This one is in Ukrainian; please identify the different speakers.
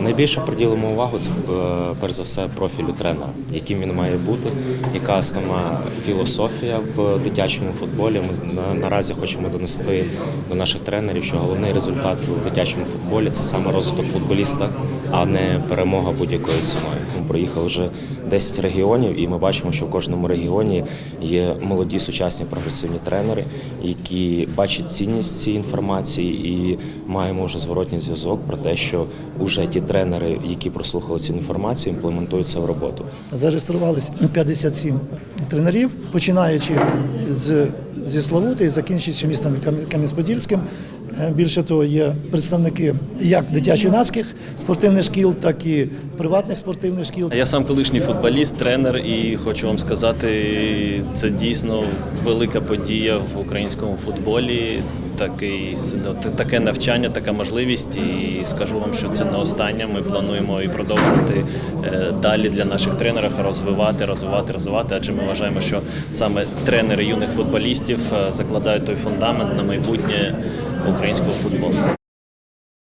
Speaker 1: Найбільше приділимо увагу це е, перш за все профілю тренера, яким він має бути, яка основна філософія в дитячому футболі. Ми наразі хочемо донести до наших тренерів, що головний результат у дитячому футболі це саме розвиток футболіста, а не перемога будь-якою ціною. Проїхали вже 10 регіонів, і ми бачимо, що в кожному регіоні є молоді сучасні прогресивні тренери, які бачать цінність цієї інформації, і маємо вже зворотній зв'язок про те, що вже ті тренери, які прослухали цю інформацію, імплементують це в роботу.
Speaker 2: Зареєструвалися 57 тренерів, починаючи з, зі Славути і закінчуючи містом Кам- Кам'янець-Подільським. Е, Більше того, є представники як дитячо-юнацьких спортивних шкіл, так і приватних спортивних шкіл.
Speaker 3: Я сам колишній футболіст, тренер, і хочу вам сказати, це дійсно велика подія в українському футболі. Такий таке навчання, така можливість, і скажу вам, що це не останнє. Ми плануємо і продовжувати е, далі для наших тренерів розвивати, розвивати, розвивати. Адже ми вважаємо, що саме тренери юних футболістів е, закладають той фундамент на майбутнє o ucrainskom futbolu.